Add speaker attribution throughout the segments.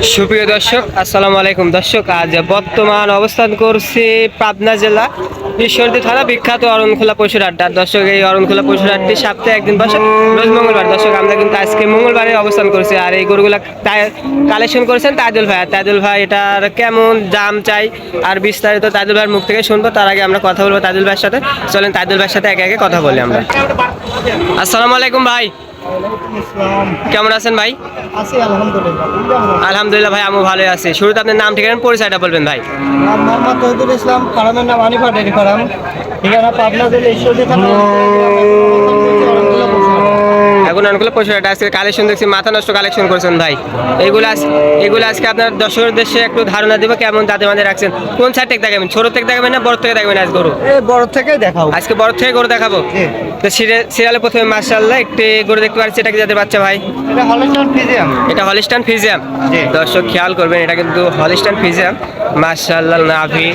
Speaker 1: সুপ্রিয় দর্শক, আসসালামু আলাইকুম। দর্শক, আজ বর্তমান অবস্থান করছি পাবনা জেলা ঈশ্বরদী থানা, বিখ্যাত অরণখোলা পশুর আড্ডা দর্শক, এই অরণখোলা পশুর আড্ডি সপ্তাহে একদিন বসে, রোজ মঙ্গলবার। দর্শক, আমরা কিন্তু আজকে মঙ্গলবারে অবস্থান করছি আর এই গরুগুলা কালেকশন করেছেন তাইদুল ভাই। তাইদুল ভাই, এটার কেমন দাম চাই আর বিস্তারিত তাইদুল ভাইয়ের মুখ থেকে শুনব। তার আগে আমরা কথা বলব তাইদুল ভাইয়ের সাথে। চলেন তাইদুল ভাইয়ের সাথে একে একে কথা বলি আমরা। আসসালামু আলাইকুম ভাই। কেমন আছেন ভাই?
Speaker 2: আছি আলহামদুলিল্লাহ।
Speaker 1: ভাই আমি ভালো আছি। শুরুতে আপনার নাম ঠিকানা পরিচয়টা বলবেন ভাই।
Speaker 2: মোহাম্মদ তহিদুল ইসলাম ফার্মের নাম আনিফা ডেরি ফার্ম। ঠিকানা পাবনা জেলা ঈশ্বরদী থানা।
Speaker 1: এখন অনেকগুলো পয়সাটা আজকে কালেকশন দেখছি মাথা নষ্ট কালেকশন করেছেন ভাই। এইগুলো আজ এগুলো আজকে আপনার দর্শকের উদ্দেশ্যে একটু ধারণা দিব কেমন দাঁতে মাঝে রাখছেন। কোন সাইড থেকে দেখাবেন? ছোট থেকে দেখাবেন না বড় থেকে দেখাবেন আজ গরু?
Speaker 2: বড় থেকেই দেখাও
Speaker 1: আজকে বড় থেকে গরু দেখাবো? তো সিরিয়ালে প্রথমে মার্শাল্লাহ একটি গরু দেখতে পাচ্ছি এটা কি যাদের বাচ্চা ভাই?
Speaker 2: এটা হলস্টাইন ফিজিয়াম
Speaker 1: এটা হলিস্টান ফিজিয়াম দর্শক খেয়াল করবেন এটা কিন্তু হলিস্টান ফিজিয়াম মার্শাল্লাহ নাভি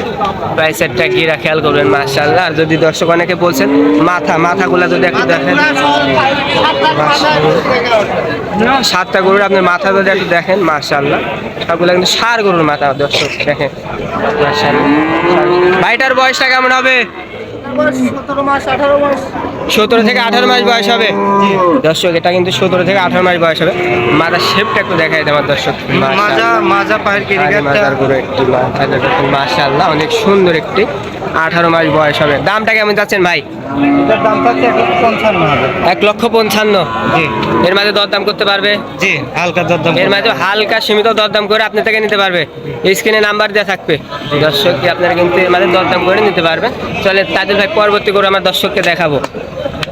Speaker 1: প্রাইসেরটা গিরা খেয়াল করবেন মার্শাল্লাহ আর যদি দর্শক অনেকে বলছেন মাথা মাথাগুলো যদি একটু দেখেন। সাতটা গরুর আপনার মাথা যদি একটু দেখেন মার্শাল্লাহ সবগুলো কিন্তু সার গরুর মাথা দর্শক দেখেন। ভাইটার বয়সটা কেমন হবে?
Speaker 2: সতেরো
Speaker 1: থেকে আঠারো মাস বয়স হবে। দর্শক এটা কিন্তু সতেরো থেকে আঠারো মাস বয়স হবে। মাথার শেপটা একটু দেখাই দেয় আমার দর্শক। দেখুন অনেক সুন্দর একটি আঠারো মাস বয়স হবে। দামটা কেমন যাচ্ছেন ভাই?
Speaker 2: এটার দাম থাকছে এক লক্ষ পঞ্চান্ন হাজার।
Speaker 1: এক লক্ষ পঞ্চান্ন?
Speaker 2: জি।
Speaker 1: এর মাঝে দরদাম করতে পারবে?
Speaker 2: জি হালকা দরদাম
Speaker 1: এর মাঝে হালকা সীমিত দরদাম করে আপনি তাকে নিতে পারবে। স্ক্রিনে নাম্বার দেওয়া থাকবে। দর্শক কি আপনারা কিন্তু এর মাঝে দরদাম করে নিতে পারবেন চলে তাদের ভাই পরবর্তী করে আমার দর্শককে দেখাবো।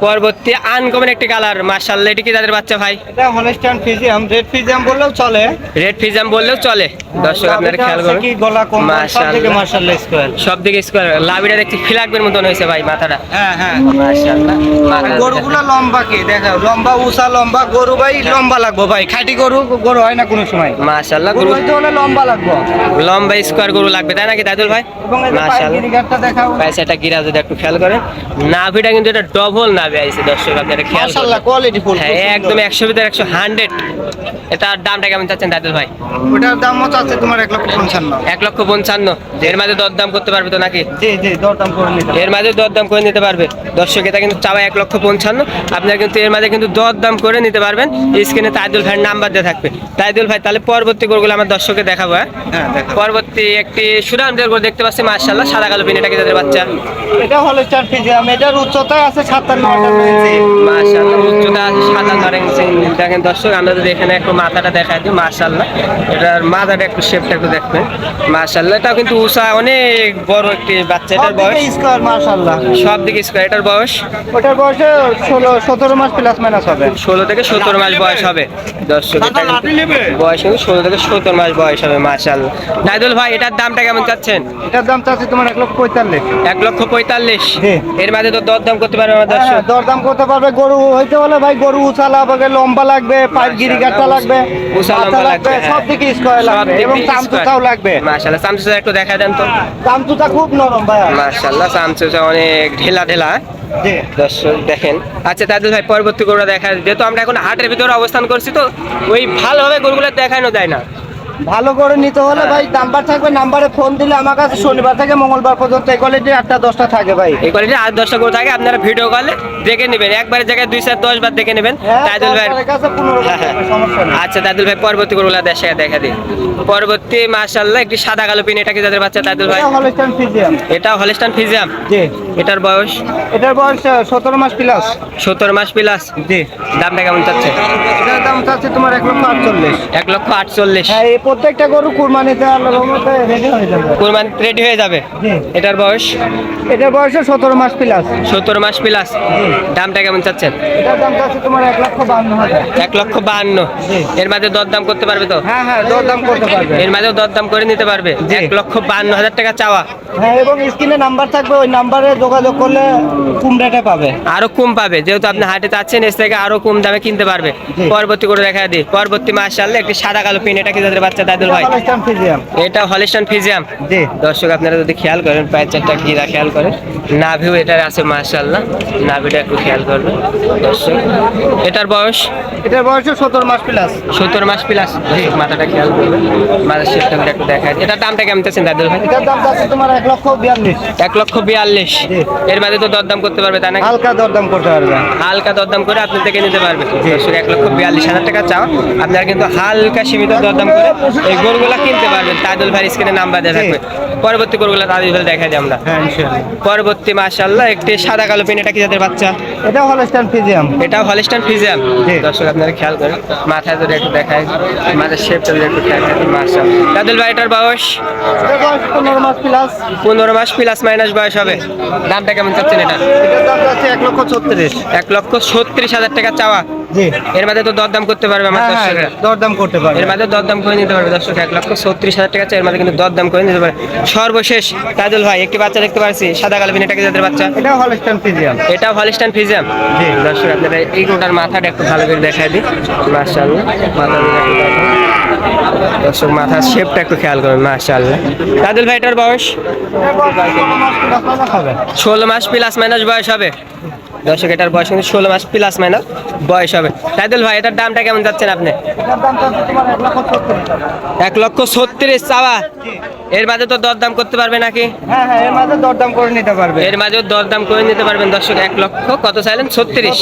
Speaker 1: পরবর্তী আনকমন একটি কালার মার্শাল্লাহ এটি কি তাদের বাচ্চা ভাই?
Speaker 2: এটা হলস্টাইন ফিজিয়াম রেড ফিজিয়াম বললেও চলে।
Speaker 1: রেড ফিজাম বললেও চলে। দর্শক আপনারা খেয়াল করুন।
Speaker 2: কি গলা কম সব
Speaker 1: মাশাআল্লাহ।
Speaker 2: মার্শাল্লাহ স্কোয়ার
Speaker 1: সব দিকে স্কোয়ার লাভিটা দেখছি ফিলাকবের মতন হয়েছে ভাই মাথাটা।
Speaker 2: হ্যাঁ হ্যাঁ।
Speaker 1: মাথাটা
Speaker 2: গরুগুলা লম্বা কি? দেখাও লম্বা উষা লম্বা গরু ভাই লম্বা লাগবো ভাই। খাঁটি গরু গরু হয় না কোনো সময়।
Speaker 1: মাশাআল্লাহ
Speaker 2: গরু হইতে হলে লম্বা লাগবো।
Speaker 1: লম্বা স্কোয়ার গরু লাগবে তাই নাকি দাদুল ভাই?
Speaker 2: গিরিগারটা দেখাও।
Speaker 1: পয়সাটা গিরা যদি একটু খেয়াল করেন। নাভিটা কিন্তু এটা ডবল নাভি। ভাবে দর্শক আপনারা খেয়াল
Speaker 2: মাশাআল্লাহ কোয়ালিটি ফুল
Speaker 1: হ্যাঁ একদম 100 ভিতর 100 দামটা কেমন চাচ্ছেন দাদু ভাই?
Speaker 2: ওটার দাম আছে তোমার 1 লক্ষ 55
Speaker 1: 1 লক্ষ 55 এর করতে পারবে তো নাকি?
Speaker 2: জি জি করে নিতে
Speaker 1: এর করে নিতে পারবে। দর্শক এটা কিন্তু চাওয়া 1 লক্ষ 55 আপনারা কিন্তু এর কিন্তু করে নিতে পারবেন। স্ক্রিনে তাইদুল নাম্বার দেওয়া থাকবে। তাইদুল ভাই তাহলে পরবর্তী গরুগুলো আমার দর্শককে দেখাবো হ্যাঁ?
Speaker 2: হ্যাঁ
Speaker 1: পরবর্তী একটি সুরামদের দেখতে পাচ্ছি মাশাআল্লাহ সাদা কালো পিন এটা তাদের বাচ্চা।
Speaker 2: এটা হলো চার
Speaker 1: উচ্চতা আছে 57 দেখেন দর্শক এখানে একটু মাথাটা দিই এটার মাথাটা একটু শেপটা একটু দেখবেন। এটাও কিন্তু উষা অনেক বড় একটি বাচ্চা। এটার বয়স?
Speaker 2: স্কোয়ার
Speaker 1: সব দিকে স্কোয়ার এটার বয়স?
Speaker 2: ওটার বয়স ষোলো সতেরো মাস প্লাস মাইনাস হবে।
Speaker 1: ষোলো থেকে সতেরো মাস বয়স হবে। দর্শক বয়স কিন্তু ষোলো থেকে সতেরো মাস বয়স হবে মাশাল্লাহ নাইদুল ভাই এটার দামটা কেমন চাচ্ছেন?
Speaker 2: এটার দাম চাচ্ছে তোমার এক লক্ষ পঁয়তাল্লিশ।
Speaker 1: এক লক্ষ পঁয়তাল্লিশ। এর মাঝে তো দরদাম করতে পারবে আমার
Speaker 2: হ্যাঁ,
Speaker 1: দর্শক।
Speaker 2: দরদাম করতে পারবে গরু হইতে হলে ভাই গরু উঁচা লাগবে লম্বা লাগবে পাইপ গিরিগারটা লাগবে
Speaker 1: উঁচা
Speaker 2: লাগবে
Speaker 1: লাগবে,
Speaker 2: সব দিকে স্কোয়ার লাগবে এবং। চামচুটাও লাগবে।
Speaker 1: চামচুচা একটু দেখা দেন তো।
Speaker 2: চামচুটা খুব নরম ভাই।
Speaker 1: চামচুচা অনেক ঢেলা ঢেলা। দর্শক দেখেন। আচ্ছা তাদের ভাই পরবর্তী গরুটা দেখা যেহেতু আমরা এখন হাটের ভিতরে অবস্থান করছি তো ওই ভালোভাবে গরুগুলো দেখানো যায় না।
Speaker 2: ভালো করে নিতে হলে ভাই নাম্বার থাকবে নাম্বারে ফোন দিলে আমার কাছে শনিবার থেকে মঙ্গলবার পর্যন্ত এই কোয়ালিটি আটটা দশটা থাকে ভাই।
Speaker 1: এই কোয়ালিটি আট দশটা করে থাকে আপনারা ভিডিও কলে দেখে নেবেন। একবারের জায়গায় দুই চার দশ বার দেখে নেবেন। তাইদুল ভাই হ্যাঁ,
Speaker 2: সমস্যা নেই।
Speaker 1: আচ্ছা দাদুল ভাই পরবর্তী গরুগুলা দেশে দেখা দিই। পরবর্তী মাশাল্লাহ একটি সাদা কালো পিন এটা কি যাদের বাচ্চা দাদুল ভাই?
Speaker 2: এটা ফিজিয়াম
Speaker 1: এটা হলিস্টান ফিজিয়াম
Speaker 2: জি।
Speaker 1: এটার বয়স?
Speaker 2: এটার বয়স সতেরো মাস প্লাস
Speaker 1: সত্তর মাস প্লাস
Speaker 2: জি।
Speaker 1: দামটা কেমন চাচ্ছে
Speaker 2: এটার দাম চাচ্ছে তোমার এক লক্ষ আটচল্লিশ।
Speaker 1: এক লক্ষ আটচল্লিশ।
Speaker 2: হ্যাঁ এই প্রত্যেকটা গরু কুরবানিতে আল্লাহর রহমতে রেডি হয়ে যাবে।
Speaker 1: কোরবানি রেডি হয়ে যাবে। এটার বয়স?
Speaker 2: এটার বয়স সতেরো মাস প্লাস
Speaker 1: সত্তর মাস প্লাস দামটা কেমন চাচ্ছেন?
Speaker 2: এটার দাম চাচ্ছে তোমার এক লক্ষ বান্ন
Speaker 1: এক লক্ষ বাহান্ন
Speaker 2: জি।
Speaker 1: এর মাঝে দরদাম করতে পারবে তো?
Speaker 2: হ্যাঁ হ্যাঁ দরদাম করতে পারবে।
Speaker 1: এর মাঝেও দরদাম করে নিতে পারবে? এক লক্ষ বাহান্ন হাজার টাকা চাওয়া।
Speaker 2: হ্যাঁ এবং স্ক্রিনে নাম্বার থাকবে ওই নাম্বারে যোগাযোগ করলে কম রেটে পাবে।
Speaker 1: আরও কম পাবে। যেহেতু আপনি হাটে চাচ্ছেন এর থেকে আরও কম দামে কিনতে পারবে। পরবর্তী করে দেখা দিই পরবর্তী মাস আনলে একটি সাদা কালো পিন এটা কি যাদের বাচ্চা দাদুল ভাই? এটা হলিস্টান ফিজিয়াম।
Speaker 2: জি।
Speaker 1: দর্শক আপনারা যদি খেয়াল করেন পায়ের চারটা গিরা খেয়াল করেন। নাভিও এটার আছে মাশাল্লাহ নাভিটা একটু খেয়াল করবেন। দর্শক এটার বয়স?
Speaker 2: এটার বয়স সত্তর মাস প্লাস
Speaker 1: সত্তর মাস প্লাস মাথাটা খেয়াল করবেন। মাথার শেপটা একটু দেখা এটার দামটা কেমন চাচ্ছেন দাদুল ভাই?
Speaker 2: এটার দাম আছে তোমার এক লক্ষ বিয়াল্লিশ।
Speaker 1: এক লক্ষ বিয়াল্লিশ।
Speaker 2: জি।
Speaker 1: এর মাঝে তো দরদাম করতে পারবে তাই না
Speaker 2: হালকা দরদাম করতে পারবে।
Speaker 1: হালকা দরদাম করে আপনি থেকে নিতে পারবেন দর্শক এক লক্ষ বিয়াল্লিশ হাজার টাকা চাও আপনারা কিন্তু হালকা সীমিত দরদাম করে এই গরুগুলা কিনতে পারবেন। তাদুল ভাই স্ক্রিনে নাম্বার দেওয়া থাকবে। পরবর্তী গরুগুলা তাদুল ভাই দেখা যায় আমরা।
Speaker 2: পরবর্তী ইনশাআল্লাহ।
Speaker 1: পরবর্তী মাসাল্লাহ একটি সাদা কালো পেন এটা কি যাদের বাচ্চা?
Speaker 2: এটা হলস্টাইন ফিজিয়াম
Speaker 1: এটাও হলিস্টান ফিজিয়াম দর্শক আপনারা খেয়াল করেন মাথায় যদি একটু দেখায় মাথার শেপটা একটু খেয়াল করেন মাশাল তাজুল ভাই এটার বয়স?
Speaker 2: বয়স পনেরো মাস প্লাস
Speaker 1: পনেরো মাস প্লাস মাইনাস বয়স হবে। দামটা কেমন চাচ্ছেন এটা?
Speaker 2: এক লক্ষ ছত্রিশ।
Speaker 1: এক লক্ষ ছত্রিশ হাজার টাকা চাওয়া। এর মাঝে তো দরদাম করতে পারবে আমার
Speaker 2: হ্যাঁ হ্যাঁ
Speaker 1: দর্শকরা।
Speaker 2: দরদাম করতে পারবে।
Speaker 1: এর মাঝে দরদাম করে নিতে পারবে দর্শক এক লক্ষ ছত্রিশ হাজার টাকা চাই এর মাঝে কিন্তু দরদাম করে নিতে পারে সর্বশেষ তাজুল ভাই একটি বাচ্চা দেখতে পাচ্ছি সাদা কালো এটাকে যাদের বাচ্চা।
Speaker 2: এটা হলস্টাইন ফিজিয়াম
Speaker 1: এটাও হলিস্টান ফিজিয়াম
Speaker 2: জি।
Speaker 1: দর্শক আপনারা এই গোটার মাথাটা একটু ভালো করে দেখাই দিই মাশাআল্লাহ মাথা দর্শক মাথার শেপটা একটু খেয়াল করুন মাশাআল্লাহ। তাজুল ভাই এটার বয়স? ষোলো মাস প্লাস মাইনাস বয়স হবে। দর্শক এটার বয়স কিন্তু ষোলো মাস প্লাস মাইনাস বয়স হবে। তাইদুল ভাই এটার দামটা কেমন যাচ্ছেন আপনি?
Speaker 2: এক লক্ষ ছত্রিশ
Speaker 1: চাওয়া। এর মাঝে তো দরদাম করতে পারবে নাকি?
Speaker 2: হ্যাঁ হ্যাঁ এর মাঝে দরদাম করে নিতে পারবে।
Speaker 1: এর মাঝেও দরদাম করে নিতে পারবেন। দর্শক এক লক্ষ কত চাইলেন? ছত্রিশ।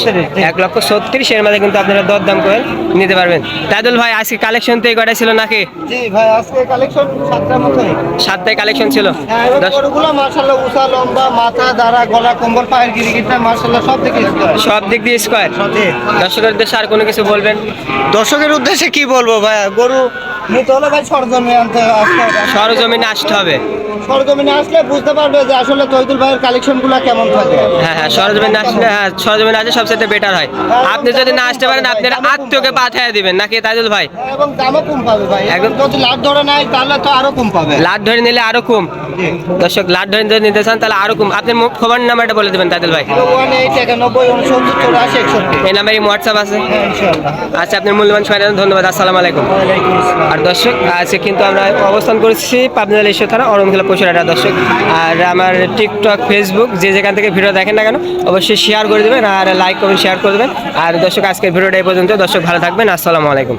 Speaker 1: এক লক্ষ ছত্রিশ এর মাঝে কিন্তু আপনারা দরদাম করে নিতে পারবেন। তাইদুল ভাই আজকে কালেকশন তো এই কটাই ছিল নাকি?
Speaker 2: জি ভাই আজকে কালেকশন সাতটার মতোই।
Speaker 1: সাতটায় কালেকশন ছিল।
Speaker 2: হ্যাঁ গরুগুলো মার্শাল্লাহ উষা লম্বা মাথা দাঁড়া গলা কম্বল পায়ের গিরিগিটা মার্শাল্লাহ সব দিকে স্কোয়ার
Speaker 1: সব দিক দিয়ে স্কোয়ার দর্শকের উদ্দেশ্যে আর কোনো কিছু বলবেন?
Speaker 2: দর্শকের উদ্দেশ্যে কি বলব ভাই? গরু নিতে হলে ভাই সরজমে আনতে আসতে হবে।
Speaker 1: সরজমিনে আসতে হবে।
Speaker 2: সরজমিনে আসলে বুঝতে পারবে যে আসলে তৈদুল ভাইয়ের কালেকশনগুলা কেমন থাকে।
Speaker 1: হ্যাঁ হ্যাঁ সরজমিনে আসলে হ্যাঁ সরজমিনে আসলে সবচেয়ে বেটার হয়। আপনি যদি না আসতে পারেন আপনার আত্মীয়কে পাঠিয়ে দিবেন। নাকি তাজুল ভাই?
Speaker 2: এবং দামও কম পাবে ভাই।
Speaker 1: একদম।
Speaker 2: যদি লাভ ধরে নেয় তাহলে তো আরও কম পাবে।
Speaker 1: লাট ধরে নিলে আরও কম। দর্শক লাট ধরে যদি নিতে চান তাহলে আরও কম। আপনি মো- ফোন নাম্বারটা বলে দেবেন তাজুল ভাই। এই নাম্বারে হোয়াটসঅ্যাপ আছে?
Speaker 2: হ্যাঁ
Speaker 1: আচ্ছা আপনার মূল্যবান সময় ধন্যবাদ। আসসালামু আলাইকুম।
Speaker 2: ওয়ালাইকুম আসসালাম।
Speaker 1: আর দর্শক আজকে কিন্তু আমরা অবস্থান করেছি পাবনা এলিশো থানা অরমখেলা পশুরাটা দর্শক। আর আমার টিকটক ফেসবুক যে যেখান থেকে ভিডিও দেখেন না কেন, অবশ্যই শেয়ার করে দেবেন আর লাইক করবেন শেয়ার করে দেবেন। আর দর্শক, আজকের ভিডিওটা এই পর্যন্ত। দর্শক, ভালো থাকবেন। আসসালামু আলাইকুম।